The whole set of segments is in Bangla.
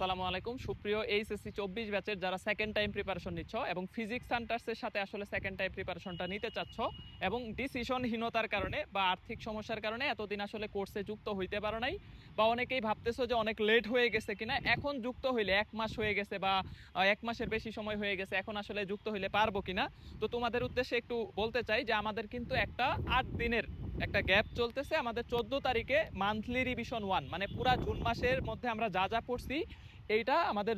আসসালামু আলাইকুম। সুপ্রিয় এইচএসসি চব্বিশ ব্যাচের যারা সেকেন্ড টাইম প্রিপারেশন নিচ্ছ এবং ফিজিক্স সেন্টার্সের সাথে আসলে সেকেন্ড টাইম প্রিপারেশনটা নিতে চাচ্ছ এবং ডিসিশনহীনতার কারণে বা আর্থিক সমস্যার কারণে এতদিন আসলে কোর্সে যুক্ত হইতে পারো নাই বা অনেকেই ভাবতেছো যে অনেক লেট হয়ে গেছে কিনা, এখন যুক্ত হইলে এক মাস হয়ে গেছে বা এক মাসের বেশি সময় হয়ে গেছে, এখন আসলে যুক্ত হইলে পারব কিনা? তো তোমাদের উদ্দেশ্যে একটু বলতে চাই যে আমাদের কিন্তু একটা আট দিনের একটা গ্যাপ চলতেছে। আমাদের চোদ্দ তারিখে মান্থলি রিভিশন ওয়ান মানে পুরা জুন মাসের মধ্যে আমরা যা যা পড়ছি এইটা আমাদের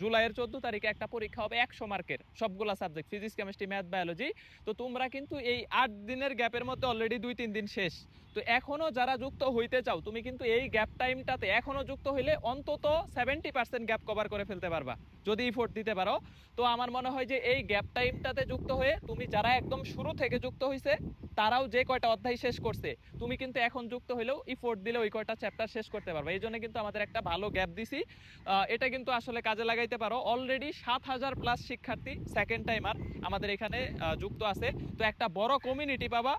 জুলাইয়ের চোদ্দ তারিখে একটা পরীক্ষা হবে একশো মার্কের সবগুলা subject physics chemistry math biology তো তোমরা কিন্তু এই আট দিনের গ্যাপের মধ্যে অলরেডি দুই, তিন দিন শেষ। তো এখনও যারা যুক্ত হইতে চাও, তুমি কিন্তু এই গ্যাপ টাইমটাতে এখনও যুক্ত হইলে অন্তত সেভেন্টি পার্সেন্ট গ্যাপ কভার করে ফেলতে পারবা, যদি ইফোর্ট দিতে পারো। তো আমার মনে হয় যে এই গ্যাপ টাইমটাতে যুক্ত হয়ে তুমি যারা একদম শুরু থেকে যুক্ত হয়েছে তারাও যে কয়টা অধ্যায় শেষ করছে, তুমি কিন্তু এখন যুক্ত হলেও ইফোর্ট দিলে ওই কয়টা চ্যাপ্টার শেষ করতে পারবে। এই জন্য কিন্তু আমাদের একটা ভালো গ্যাপ দিছি। এটা কিন্তু আসলে কাজে লাগাইতে পারো। অলরেডি সাত হাজার প্লাস শিক্ষার্থী সেকেন্ড টাইমার আমাদের এখানে যুক্ত আছে। তো একটা বড় কমিউনিটি পাবা।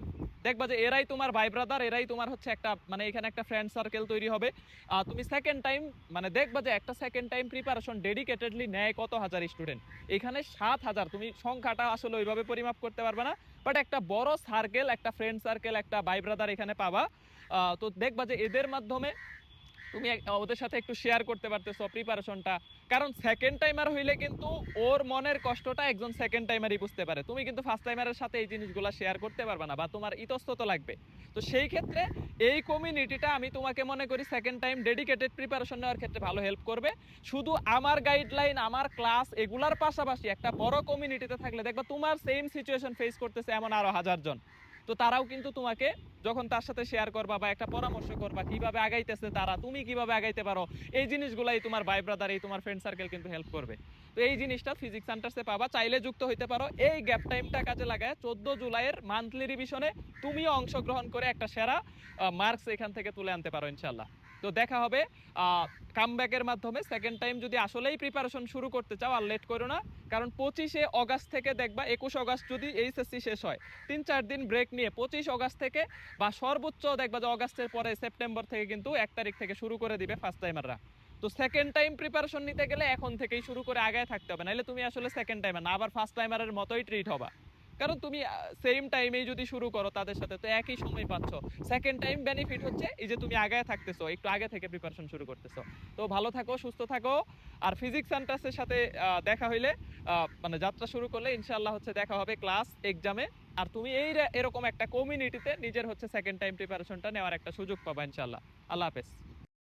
দেখবা যে এরাই তোমার ভাই ব্রাদার এরাই তোমার হচ্ছে একটা মানে এখানে একটা ফ্রেন্ড সার্কেল তৈরি হবে। আর তুমি সেকেন্ড টাইম মানে দেখবা যে একটা সেকেন্ড টাইম প্রিপারেশন ডেডিকেটেডলি নেয় কত হাজার স্টুডেন্ট এখানে সাত হাজার। তুমি সংখ্যাটা আসলে ওইভাবে পরিমাপ করতে পারবে না বাট একটা বড় সার্কেল একটা ফ্রেন্ড সার্কেল একটা ভাই ব্রাদার এখানে পাবা। তো দেখবা যে এদের মাধ্যমে তুমি ওদের সাথে একটু শেয়ার করতে পারতেছো প্রিপারেশনটা কারণ সেকেন্ড টাইমার হইলে কিন্তু ওর মনের কষ্টটা একজন সেকেন্ড টাইমারই বুঝতে পারে। তুমি কিন্তু ফার্স্ট টাইমারের সাথে এই জিনিসগুলো শেয়ার করতে পারবে না বা তোমার ইতস্তত লাগবে। তো সেই ক্ষেত্রে এই কমিউনিটিটা আমি তোমাকে মনে করি সেকেন্ড টাইম ডেডিকেটেড প্রিপারেশন নেওয়ার ক্ষেত্রে ভালো হেল্প করবে। শুধু আমার গাইডলাইন আমার ক্লাস এগুলার পাশাপাশি একটা বড় কমিউনিটিতে থাকলে দেখবা তোমার সেম সিচুয়েশন ফেস করতেছে এমন আরও হাজার জন তো তারাও কিন্তু তোমাকে যখন তার সাথে শেয়ার করবা বা একটা পরামর্শ করবা কীভাবে আগাইতেছে তারা, তুমি কীভাবে আগাইতে পারো, এই জিনিসগুলাই তোমার ভাই ব্রাদার এই তোমার ফ্রেন্ড সার্কেল কিন্তু হেল্প করবে। তো এই জিনিসটা ফিজিক্স সেন্টার্সে পাবা, চাইলে যুক্ত হইতে পারো। এই গ্যাপ টাইমটা কাজে লাগায় চোদ্দ জুলাইয়ের মান্থলি রিভিশনে তুমিও অংশগ্রহণ করে একটা সেরা মার্কস এখান থেকে তুলে আনতে পারো ইনশাল্লাহ তো দেখা হবে। কামব্যাকের মাধ্যমে সেকেন্ড টাইম যদি আসলেই প্রিপারেশন শুরু করতে চাও আর লেট করো না, কারণ পঁচিশে অগাস্ট থেকে দেখবা, একুশ অগাস্ট যদি এইচএসসি শেষ হয়, তিন চার দিন ব্রেক নিয়ে পঁচিশ অগাস্ট থেকে বা সর্বোচ্চ দেখবা যে অগাস্টের পরে সেপ্টেম্বর থেকে কিন্তু এক তারিখ থেকে শুরু করে দিবে ফার্স্ট টাইমাররা তো সেকেন্ড টাইম প্রিপারেশন নিতে গেলে এখন থেকেই শুরু করে আগায় থাকতে হবে নাহলে তুমি আসলে সেকেন্ড টাইমার না, আবার ফার্স্ট টাইমারের মতোই ট্রিট হবা। কারণ তুমি সেম টাইমেই যদি শুরু করো তাদের সাথে, তো একই সময় পাচ্ছ। সেকেন্ড টাইম বেনিফিট হচ্ছে এই যে তুমি আগায় থাকতেছো, একটু আগে থেকে প্রিপারেশন শুরু করতেছো। তো ভালো থাকো, সুস্থ থাকো। আর ফিজিক্স সেন্টার্সের সাথে দেখা হইলে মানে যাত্রা শুরু করলে ইনশাল্লাহ হচ্ছে দেখা হবে ক্লাস এক্সামে আর তুমি এই এরকম একটা কমিউনিটিতে নিজের হচ্ছে সেকেন্ড টাইম প্রিপারেশনটা নেওয়ার একটা সুযোগ পাবা ইনশাল্লাহ আল্লাহ হাফেজ।